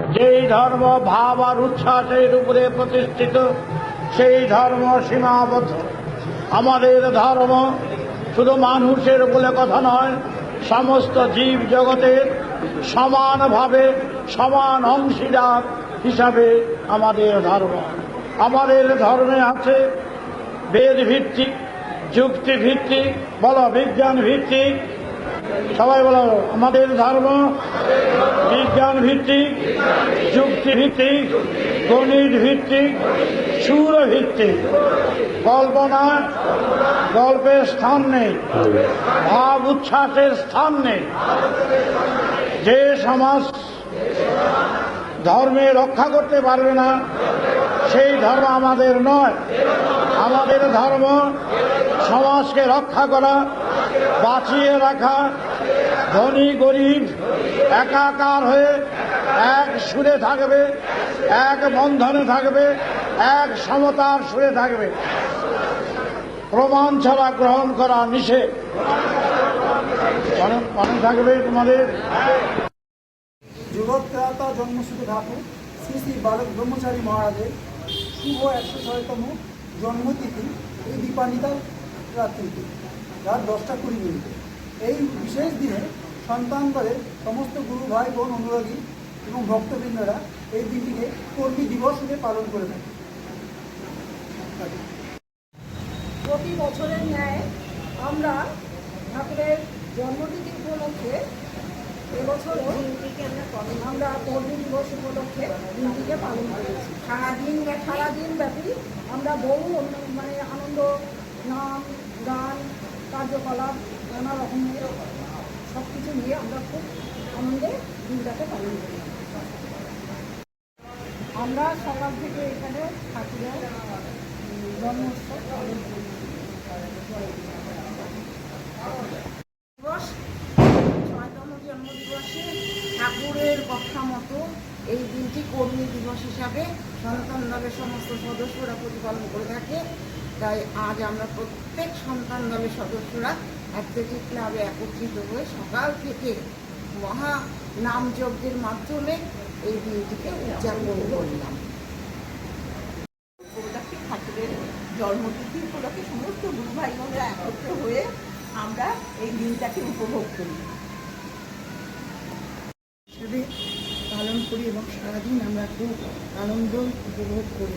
যেই ধর্ম ভাব আর উচ্ছ্বাসের উপরে প্রতিষ্ঠিত, সেই ধর্ম সীমাবদ্ধ। আমাদের ধর্ম শুধু মানুষের বলে কথা নয়, সমস্ত জীব জগতের সমানভাবে সমান অংশীদার হিসাবে আমাদের ধর্ম। আমাদের ধর্মে আছে বেদ ভিত্তিক যুক্তি ভিত্তিক বলো বিজ্ঞান ভিত্তিক সবাই বলো, আমাদের ধর্ম, বিজ্ঞান ভিত্তিক, যুক্তি ভিত্তিক, গণিত ভিত্তিক, সুর ভিত্তিক। কল্পনা গল্পের স্থান নেই, ভাব উচ্ছ্বাসের স্থান নেই। যে সমাজ ধর্মে রক্ষা করতে পারবে না, সেই ধর্ম আমাদের নয়। আমাদের ধর্ম সমাজকে রক্ষা করা বাঁচিয়ে রাখা, ধনী, গরিব, একাকার হয়ে এক সুরে থাকবে, এক বন্ধনে থাকবে, এক সমতার সুরে থাকবে। প্রমাণ ছাড়া গ্রহণ করা নিষেধ। থাকবে তোমাদের? জগৎত্রাতা জন্মসূত্র শ্রী শ্রী বালক ব্রহ্মচারী মহারাজের শুভ একশো ছয়তম জন্মতিথি, এই দীপান্বিতা রাত্রিতে। রাত দশটা কুড়ি মিনিটে। এই বিশেষ দিনে সন্তানদের সমস্ত গুরু, ভাই, বোন, অনুরাগী এবং ভক্তবৃন্দরা এই দিনটিকে কর্মী দিবস রূপে পালন করে থাকে। প্রতি বছরের ন্যায় আমরা ঠাকুরের জন্মতিথি উপলক্ষে এবছরও আমরা কর্মী দিবস উপলক্ষে দিনটিকে পালন করেছি। সারাদিন সারাদিন ব্যাপী আমরা বহু মানে আনন্দ, নাম, গান কার্যকলাপ, নানা রকমের সব কিছু নিয়ে আমরা খুব আনন্দে দিনটাকে পালন করি। আমরা সকাল থেকে এখানে ঠাকুরের জন্মোৎসব পালন করি। দিবস ছয়তম জন্মদিবসে ঠাকুরের কথা এই দিনটি কর্মী দিবস হিসাবে সন্তান দলের সমস্ত সদস্যরা প্রতিপালন করে থাকে। তাই আজ আমরা প্রত্যেক সন্তান দলের সদস্যরা অ্যাথলেটিক ক্লাবে একত্রিত হয়ে সকাল থেকে মহা নাম যজ্ঞের মাধ্যমে এই দিনটিকে উদযাপন করলাম। উপলক্ষে ঠাকুরের জন্মতিথি উপলক্ষে সমস্ত গুরু ভাই বোনরা একত্র হয়ে আমরা এই দিনটাকে উপভোগ করি। পালন করি এবং সারাদিন আমরা খুব আনন্দ উপভোগ করি।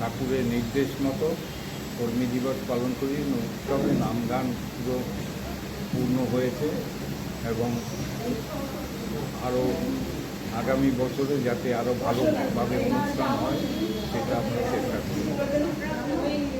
ঠাকুরের নির্দেশ মতো কর্মী দিবস পালন করি। উৎসবে নাম গান পুরো পূর্ণ হয়েছে এবং আরও আগামী বছরে যাতে আরও ভালোভাবে অনুষ্ঠান হয়, সেটা আমরা চেষ্টা করি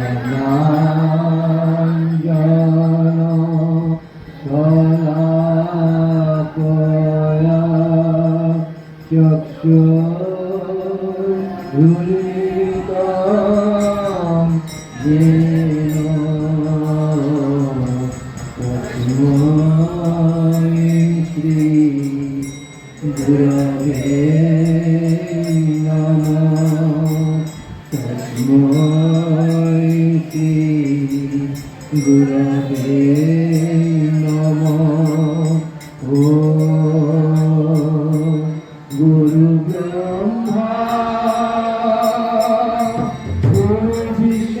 Guru Brahma, Guru Vishnu.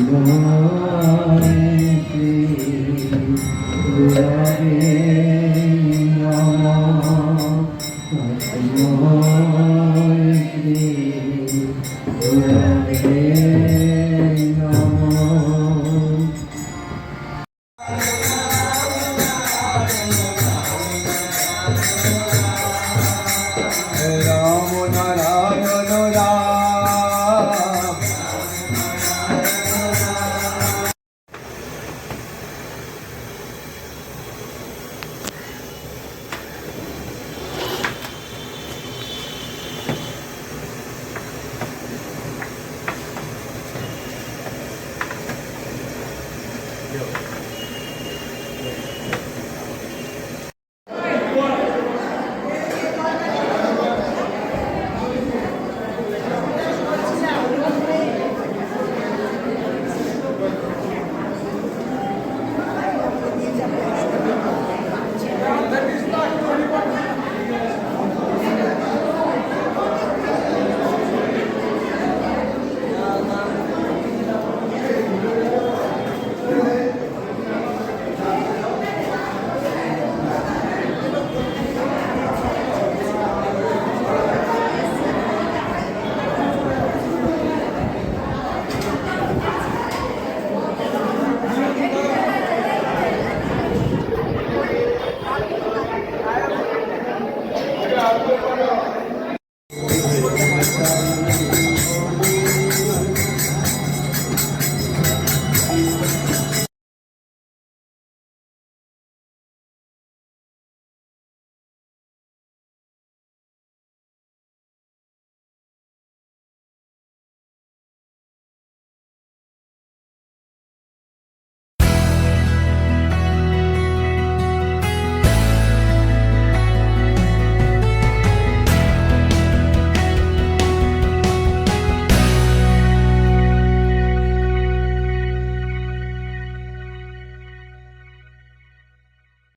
গুরবে নমঃ Dios.